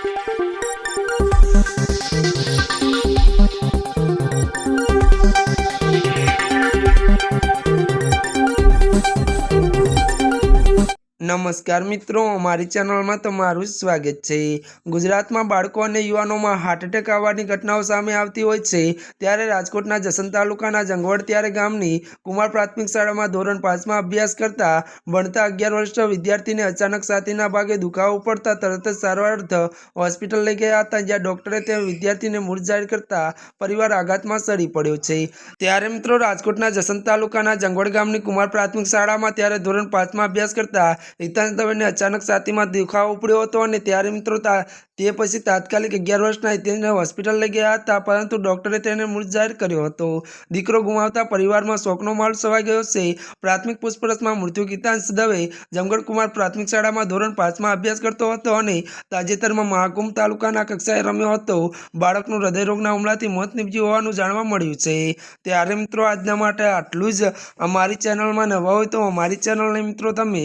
Thank you. નમસ્કાર મિત્રો, અમારી ચેનલમાં તમારું સ્વાગત છે. ગુજરાતમાં બાળકો અને યુવાનોમાં હાર્ટ એટેક આવવાની ઘટનાઓ સામે આવતી હોય છે, ત્યારે રાજકોટના જસન તાલુકાના જંગવડ ત્યારે ગામની કુમાર પ્રાથમિક શાળામાં ધોરણ પાંચમાં અભ્યાસ કરતા ભણતા અગિયાર વર્ષના વિદ્યાર્થીને અચાનક છાતીના ભાગે દુખાવો પડતા તરત જ સારવાર અર્થ હોસ્પિટલ લઈ ગયા હતા, જ્યાં ડોક્ટરે તે વિદ્યાર્થીને મૂળ જાહેર કરતા પરિવાર આઘાતમાં સડી પડ્યો છે. ત્યારે મિત્રો, રાજકોટના જસંત તાલુકાના જંગવડ ગામની કુમાર પ્રાથમિક શાળામાં ત્યારે ધોરણ પાંચમાં અભ્યાસ કરતા હિતાંશ દવેને અચાનક છાતીમાં દુખાવો ઉપડ્યો હતો અને ત્યારે મિત્રો તા પછી તાત્કાલિક અગિયાર વર્ષના હિતેશને હોસ્પિટલ લઈ ગયા હતા, પરંતુ ડોક્ટરે તેને મૃત જાહેર કર્યો હતો. દીકરો ગુમાવતા પરિવારમાં શોકનો માહોલ છવાઈ ગયો છે. પ્રાથમિક પૂછપરછમાં મૃત્યુ હિતાંશ દવે જમગઢકુમાર પ્રાથમિક શાળામાં ધોરણ પાંચમાં અભ્યાસ કરતો હતો અને તાજેતરમાં મહાકુંભ તાલુકાના કક્ષાએ રમ્યો હતો. બાળકનું હૃદયરોગના હુમલાથી મોત નીપજ્યું હોવાનું જાણવા મળ્યું છે. ત્યારે મિત્રો આજના માટે આટલું જ. અમારી ચેનલમાં નવા હોય તો અમારી ચેનલને મિત્રો તમે